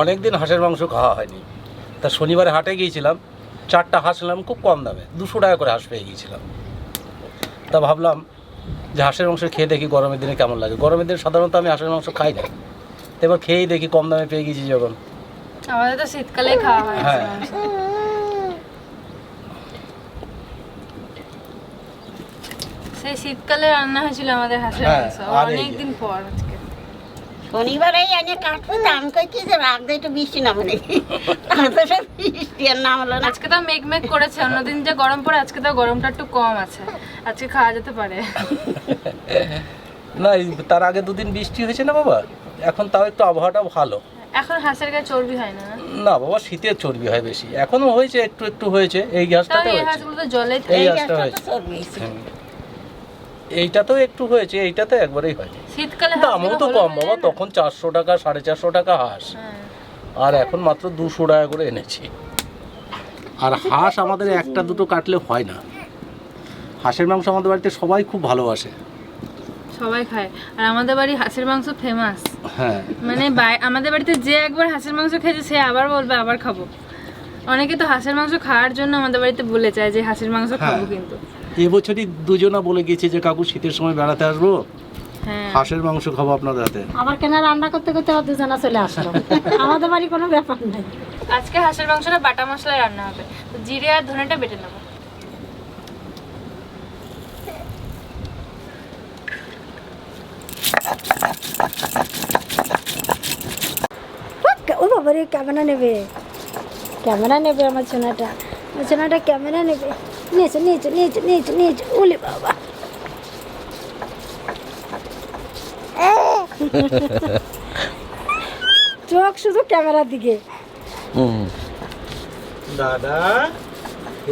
অনেক দিন হাঁসের মাংস খাওয়া হয়নি। তা শনিবারে হাটে গিয়েছিলাম চারটা হাঁস নিলাম খুব কম দামে দুশো টাকা করে হাঁস পেয়ে গিয়েছিলাম। তা ভাবলাম যে হাঁসের মাংস খেয়ে দেখি গরমের দিনে কেমন লাগে। গরমের দিনে সাধারণত আমি হাঁসের মাংস খাই না। এবার খেয়েই দেখি কম দামে পেয়ে গেছি যখন। আমাদের তো শীতকালেই খাওয়া হয় হ্যাঁ। সেই শীতকালে রান্না হয়েছিল আমাদের হাঁসের হ্যাঁ, মাংস। অনেকদিন পর শনিবারে এনে কাটবো আমি কইছি যে দে একটু বৃষ্টি নামে নাকি সব বৃষ্টি আর নামলো না। আজকে তো মেঘ মেঘ করেছে অন্যদিন যে গরম পড়ে আজকে তো গরমটা একটু কম আছে। আজকে খাওয়া যেতে পারে। না তার আগে দুদিন বৃষ্টি হয়েছে না বাবা? এখন তাও একটু আবহাওয়াটা ভালো। এখন হাঁসের গায়ে চর্বি হয় না? না? না বাবা শীতের চর্বি হয় বেশি। এখনও হয়েছে একটু একটু হয়েছে এই এই হয়েছে। জলে এই এই গাছটা হয়েছে। তো একটু হয়েছে। এইটা তো একবারেই হয়নি শীতকালে দামও তো কম বাবা তখন চারশো টাকা সাড়ে চারশো টাকা হাঁস। হ্যাঁ। আর এখন মাত্র দুশো টাকা করে এনেছি। আর হাঁস আমাদের একটা দুটো কাটলে হয় না। হাঁসের মাংস আমাদের বাড়িতে সবাই খুব ভালোবাসে। সবাই খায়। আর আমাদের বাড়ি হাঁসের মাংস ফেমাস হ্যাঁ। মানে আমাদের বাড়িতে যে একবার হাঁসের মাংস খেয়েছে সে আবার বলবে আবার খাব। অনেকে তো হাঁসের মাংস খাওয়ার জন্য আমাদের বাড়িতে বলে চায় যে হাঁসের মাংস খাব হ্যাঁ। কিন্তু। এবছরই দুজনা বলে গেছে যে কাকু শীতের সময় বেড়াতে আসব। হ্যাঁ। হাঁসের মাংস খাব আপনাদের হাতে। আবার কেন রান্না করতে করতে আবার দুজনা চলে আসলো? আমাদের বাড়ি কোনো ব্যাপার নাই। আজকে হাঁসের মাংসটা বাটা মশলায় রান্না হবে। তো জিরে আর ধনেটা বেটে নেব। ও বাবা রে ক্যামেরা নেবে। ক্যামেরা নেবে আমার সোনাটা আমার সোনাটা ক্যামেরা নেবে। উলি বাবা চোখ শুধু ক্যামেরার দিকে। দাদা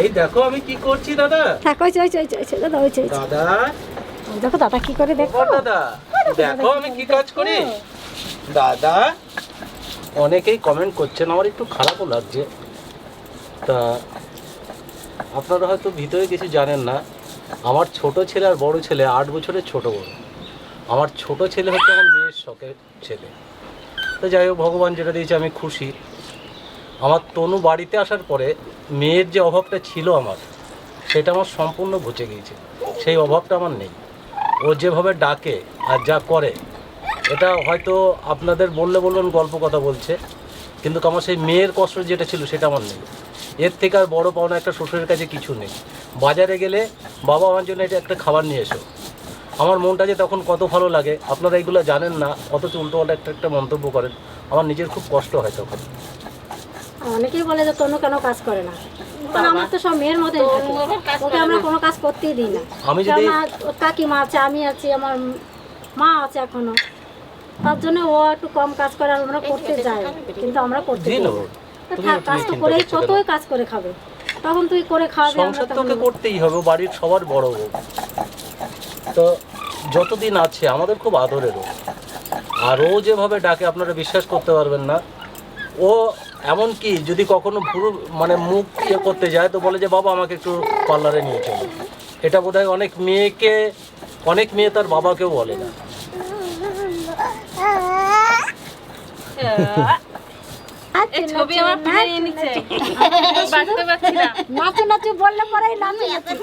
এই দেখো আমি কি করছি দাদা? থাক ওই ওই ওই ওই দাদা ওই ওই দাদা। দেখো দাদা কি করে দেখো? দাদা? দেখো আমি কি কাজ করি? দাদা অনেকেই কমেন্ট করছেন আমার একটু খারাপও লাগছে। তা আপনারা হয়তো ভিতরে কিছু জানেন না, আমার ছোট ছেলে আর বড় ছেলে আট বছরের ছোট বড় আমার ছোট ছেলে হচ্ছে আমার মেয়ের শখের ছেলে। তো যাই হোক, ভগবান যেটা দিয়েছে, আমি খুশি। আমার তনু বাড়িতে আসার পরে মেয়ের যে অভাবটা ছিল আমার, সেটা আমার সম্পূর্ণ ঘুচে গিয়েছে। সেই অভাবটা আমার নেই। ও যেভাবে ডাকে আর যা করে, এটা হয়তো আপনাদের বললে বলবেন, গল্প কথা বলছে। কিন্তু আমার সেই মেয়ের কষ্ট যেটা ছিল, সেটা আমার নেই। এর থেকে আর বড় পাওনা একটা শ্বশুরের কাছে কিছু নেই। বাজারে গেলে বাবা আমার জন্য এটা একটা খাবার নিয়ে এসো। আমার মনটা যে তখন কত ভালো লাগে আপনারা এগুলো জানেন না অথচ উল্টোপাল্টা একটা একটা মন্তব্য করেন। আমার নিজের খুব কষ্ট হয় তখন। অনেকেই বলে যে তনু কেন কাজ করে না? কারণ আমার তো সব মেয়ের মতোই ওকে আমরা কোনো কাজ করতেই দিই না। আমি যদি কাকিমা আছে আমি আছি আমার মা আছে এখনও। তার জন্য ও একটু কম কাজ করে আর আমরা করতে যাই। কিন্তু আমরা করতে দিই দিই নেব না। তুমি থাক, কাজ তো করেই কতই কাজ করে খাবে? তখন তুই করে খাওয়াবি সংসার তখন তোকে করতেই হবে বাড়ির সবার বড় বউ তো যতদিন আছে আমাদের খুব আদরেরও। আর ও যেভাবে ডাকে আপনারা বিশ্বাস করতে পারবেন না। ও এমন কি যদি কখনো পুরো মানে মুখ ইয়ে করতে যায় তো বলে যে বাবা আমাকে একটু পার্লারে নিয়ে চলো। এটা বোধহয় অনেক মেয়েকে অনেক মেয়ে তার বাবাকেও বলে না। এই ছবি আমার ফিরে নিয়ে নিচ্ছে বাঁচতে পারছি না। নাচু নাচু বললে পরেই নাচু নাচু।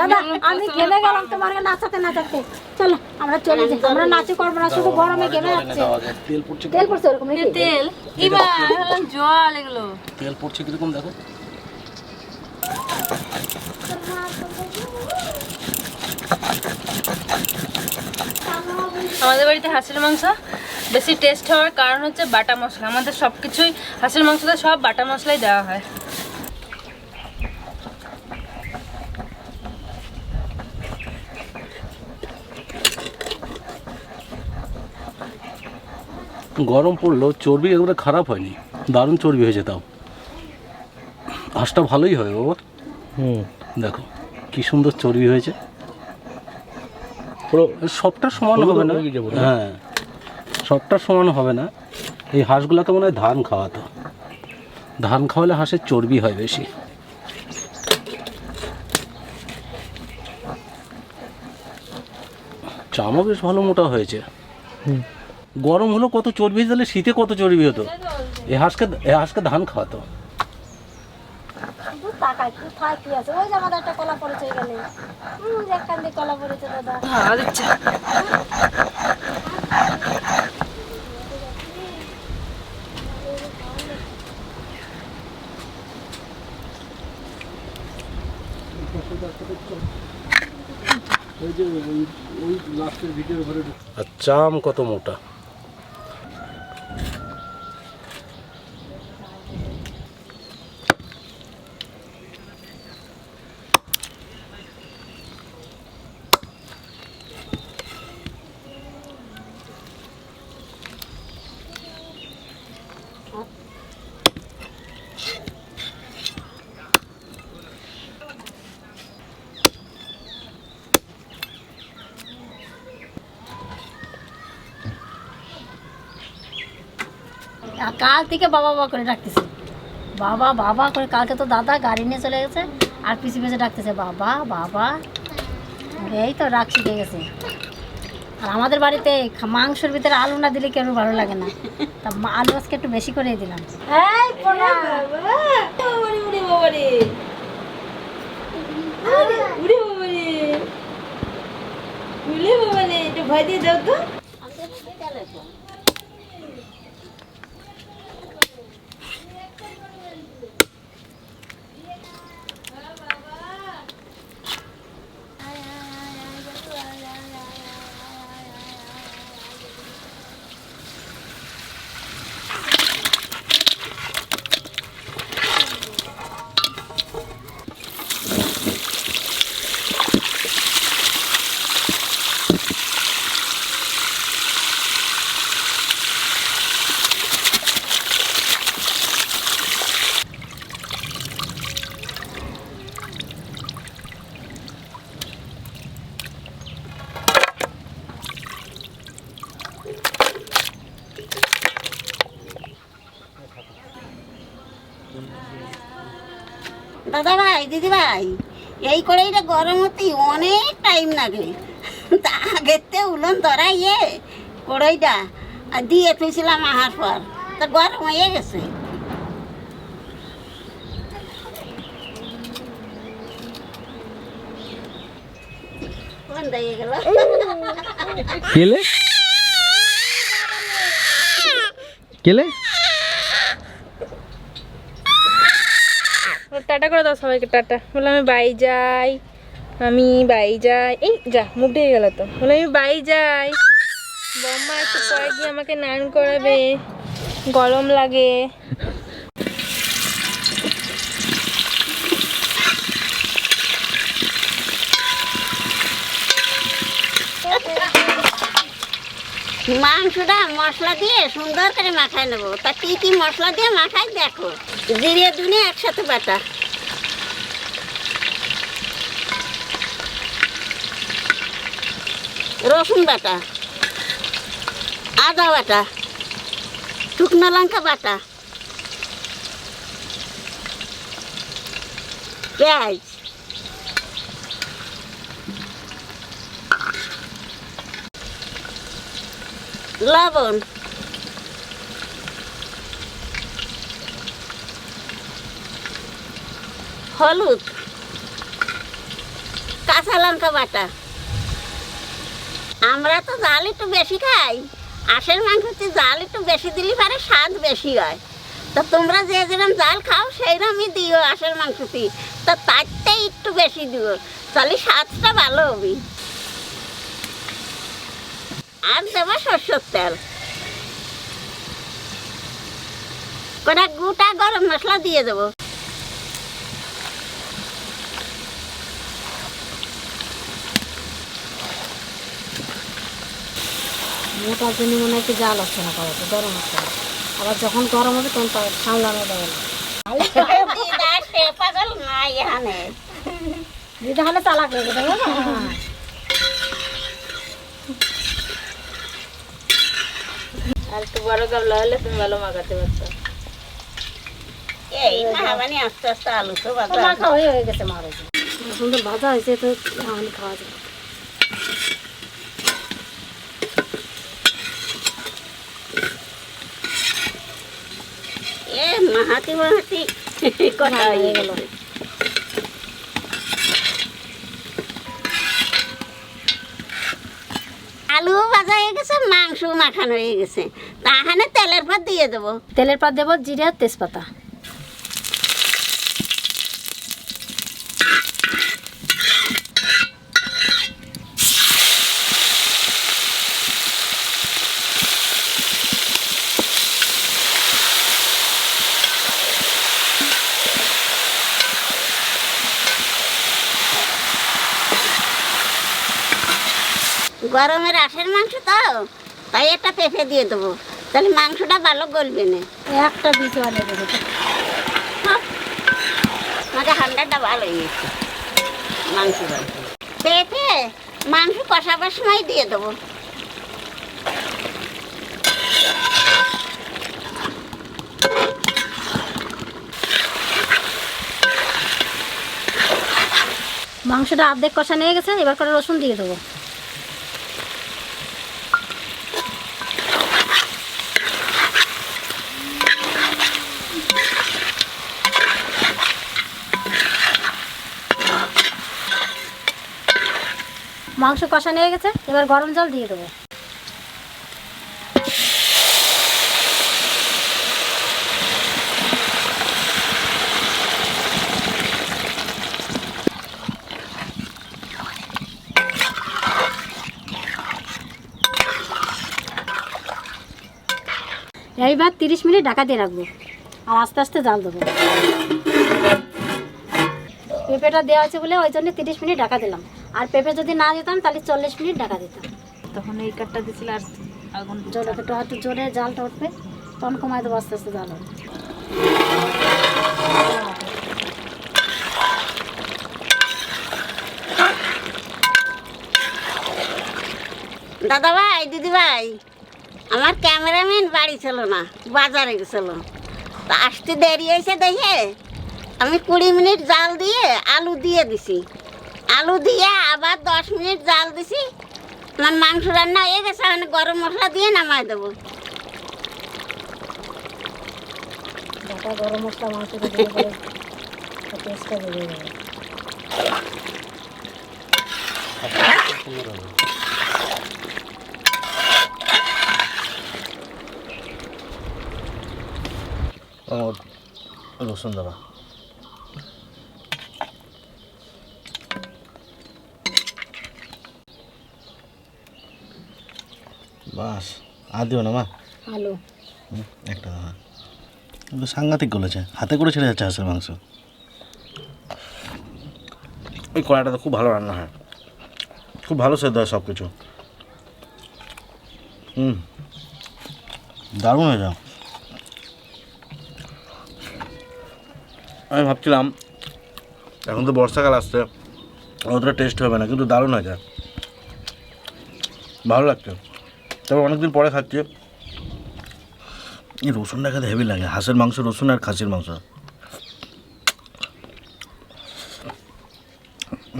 দাদা আমি গেমে গেলাম তোমাকে নাচাতে নাচাতে। চলো আমরা চলে যাই। আমরা নাচু করব না শুধু গরমে গেমে যাচ্ছে। তেল পড়ছে তেল পড়ছে ওরকম তেল? এবার জল এগুলো। তেল পড়ছে কীরকম দেখো? আমাদের বাড়িতে হাঁসের মাংস বেশি টেস্ট হওয়ার কারণ হচ্ছে বাটা মশলা। আমাদের সব কিছুই হাঁসের মাংসতে সব বাটা মশলাই দেওয়া হয়। গরম পড়ল চর্বি একেবারে খারাপ হয়নি। দারুণ চর্বি হয়েছে তাও। হাঁসটা ভালোই হয় বাবা। হুম। দেখো কি সুন্দর চর্বি হয়েছে। পুরো সবটা সমান হবে না। হ্যাঁ। সবটা সমান হবে না। এই হাঁসগুলোকে মনে হয় ধান খাওয়াতো। ধান খাওয়ালে হাঁসের চর্বি হয় বেশি। চামও বেশ ভালো মোটা হয়েছে। গরম হলো কত চর্বি তাহলে শীতে কত চর্বি হতো? এ হাঁসকে এ হাঁসকে ধান খাওয়াতো। তাকাই কোথায় কি আছে? ওই যে আমাদের একটা কলা পড়েছে এখানে। হুম একখান দিয়ে কলা পড়েছে দাদা। হাওয়া আর চাম কত মোটা? কাল থেকে বাবা বাবা করে ডাকতেছে। বাবা বাবা করে কালকে তো দাদা গাড়ি নিয়ে চলে গেছে, আর পিছু পিছু ডাকতেছে, বাবা বাবা। এই তো রাগ শিখে গেছে। আর আমাদের বাড়িতে মাংসের ভিতরে আলু না দিলে কেউ ভালো লাগে না? তা আলু আজকে একটু বেশি করে দিলাম। এই পোনা। দাদা ভাই, দিদি ভাই, এই কড়াইটা গরম হতে অনেক টাইম লাগে। তা আগেতে উলন ধরাইয়ে কড়াইটা, আর দিয়ে থুইছিলাম আহার পর। তা গরম হয়ে গেছে। কেলে? কেলে? টাটা করে দাও সবাইকে, টাটা। বলে আমি বাই যাই, আমি বাই যাই। এই যা, মুখ ঢেকে গেল তো। বলে আমি বাই যাই। বম্মা একটু পরে গিয়ে আমাকে নান করাবে, গরম লাগে। মাংসটা মশলা দিয়ে সুন্দর করে মাখায় নেব। তা কি কি মশলা দিয়ে মাখাই দেখো। জিরে দুনে একসাথে বাটা। রসুন বাটা আদা বাটা শুকনো লঙ্কা বাটা পেঁয়াজ। লবণ। হলুদ। কাঁচা লঙ্কা বাটা। আমরা তো জাল একটু বেশি খাই। আশের মাংসতে জাল একটু বেশি দিলে পারে স্বাদ বেশি হয়। তা তোমরা যে যেরকম জাল খাও সেইরকমই দিও আশের মাংসতে। তা তারটাই একটু বেশি দিও, তাহলে স্বাদটা ভালো হবে। আর দেবো সর্ষের তেল। কটা গোটা গরম মশলা দিয়ে দেবো। মোটার জন্য মনে হয় জাল হচ্ছে না করাতে গরম হচ্ছে না আবার যখন গরম হবে তখন সামলানো যাবে না। দিদা হলে চালাক লেগে দেবো আর একটু বড় গাবলা হলে তুমি ভালো মাখাতে পারছ। এই মাহাবানি আস্তে আস্তে আলু তো মাখা হয়ে হয়ে গেছে মার। সুন্দর ভাজা হয়েছে তো খাওয়া যাবে মাহাতি মাহাতি। কথা হয়ে গেল। আলু ভাজা হয়ে গেছে, মাংস মাখানো হয়ে গেছে। তাহানে তেলের ভাত দিয়ে দেবো। তেলের পর দেবো, জিরা, তেজপাতা। গরমের আশের মাংস তো তাই একটা পেঁপে দিয়ে দেবো। তাহলে মাংসটা ভালো গলবে না। একটা বিচু আলে দেবো আমাকে হান্ডারটা ভালো হয়েছে মাংস পেঁপে মাংস কষাবার সময় দিয়ে দেবো। মাংসটা অর্ধেক কষা নিয়ে গেছে এবার করে রসুন দিয়ে দেবো। মাংস কষা নিয়ে গেছে, এবার গরম জল দিয়ে দেবো। এইবার তিরিশ মিনিট ঢাকা দিয়ে রাখব। আর আস্তে আস্তে জাল দেবো। পেঁপেটা দেওয়া আছে বলে ওই জন্য তিরিশ মিনিট ঢাকা দিলাম। আর পেঁপে যদি না দিতাম তাহলে চল্লিশ মিনিট ঢাকা দিতাম। তখন এই কাঠটা দিছিল আর আগুন জল একটু একটু জোরে জালটা উঠবে তখন কমায় দেবো আস্তে আস্তে জাল দাদা ভাই দিদি ভাই আমার ক্যামেরাম্যান বাড়ি ছিল না বাজারে গেছিল। তা আসতে দেরি হয়েছে দেখে আমি কুড়ি মিনিট জাল দিয়ে আলু দিয়ে দিছি। আলু দিয়ে আবার দশ মিনিট জাল দিছি। আমার মাংস রান্না হয়ে গেছে আমি গরম মশলা দিয়ে নামাই দেবো। গরম মশলা আমার রসুন দেওয়া বাস আর দিও না মা। আলু। হুম, একটা দাও হ্যাঁ। কিন্তু সাংঘাতিক গলেছে হাতে করে ছেড়ে যাচ্ছে হাঁসের মাংস। ওই কড়াইটাতে খুব ভালো রান্না হয়। খুব ভালো সেদ্ধ হয় সব কিছু হুম। দারুণ হয়ে যাও আমি ভাবছিলাম এখন তো বর্ষাকাল আসছে অতটা টেস্ট হবে না কিন্তু দারুণ হয়ে যায় ভালো লাগছে। তবে অনেকদিন পরে খাচ্ছি। এই রসুনটা খেতে হেভি লাগে হাঁসের মাংস রসুন আর খাসির মাংস।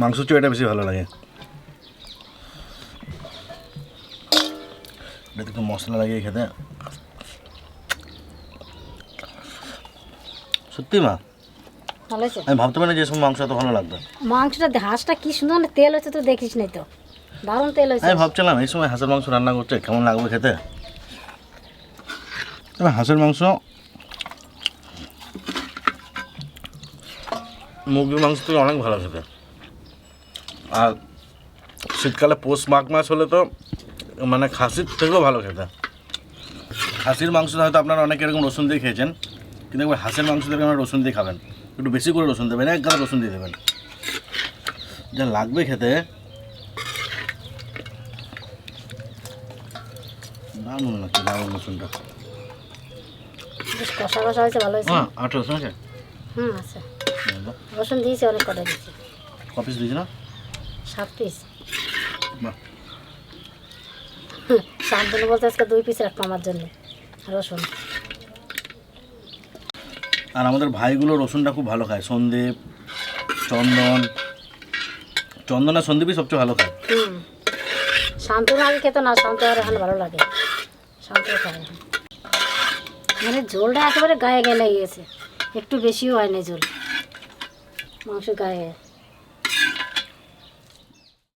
মাংস চেয়ে এটা বেশি ভালো লাগে। এটাতে একটু মশলা লাগিয়ে খেতে। সত্যি মা? আমি ভাবতে পারি না যে সময় মাংস এত ভালো লাগবে। মাংসটা হাঁসটা কি সুন্দর না তেল হচ্ছে তো দেখিস নাই তো। দারুণ তেল হয়েছে আমি ভাবছিলাম এই সময় হাঁসের মাংস রান্না করছে কেমন লাগবে খেতে? তবে হাঁসের মাংস, মুরগির মাংস থেকে অনেক ভালো খেতে। আর শীতকালে পৌষ মাঘ মাস হলে তো মানে খাসির থেকেও ভালো খেতে। খাসির মাংস হয়তো আপনারা অনেকে এরকম রসুন দিয়ে খেয়েছেন, কিন্তু একবার হাঁসের মাংস থেকে আপনারা রসুন দিয়ে খাবেন। একটু বেশি করে রসুন দেবেন, এক গাদা রসুন দিয়ে দেবেন। যা লাগবে খেতে দারুণ লাগছে দারুণ রসুনটা বেশ কষা কষা হয়েছে ভালো হয়েছে? হ্যাঁ আট রসুন আছে হুম আছে। রসুন দিয়েছি অনেক কটা দিয়েছি। কপিস দিয়েছি না? সাত পিস বাহ। শান্তনু বলতে আজকে দুই পিস রাখব আমার জন্য রসুন। আর আমাদের ভাইগুলো রসুনটা খুব ভালো খায়। সন্দীপ চন্দন চন্দন আর সন্দীপই সবচেয়ে ভালো খায়। শান্তনু আগে খেতো না শান্ত আর এখন ভালো লাগে। খায় এখন। মানে ঝোলটা একেবারে গায়ে গায়ে গিয়েছে। একটু বেশিও হয় না ঝোল। মাংস গায়ে।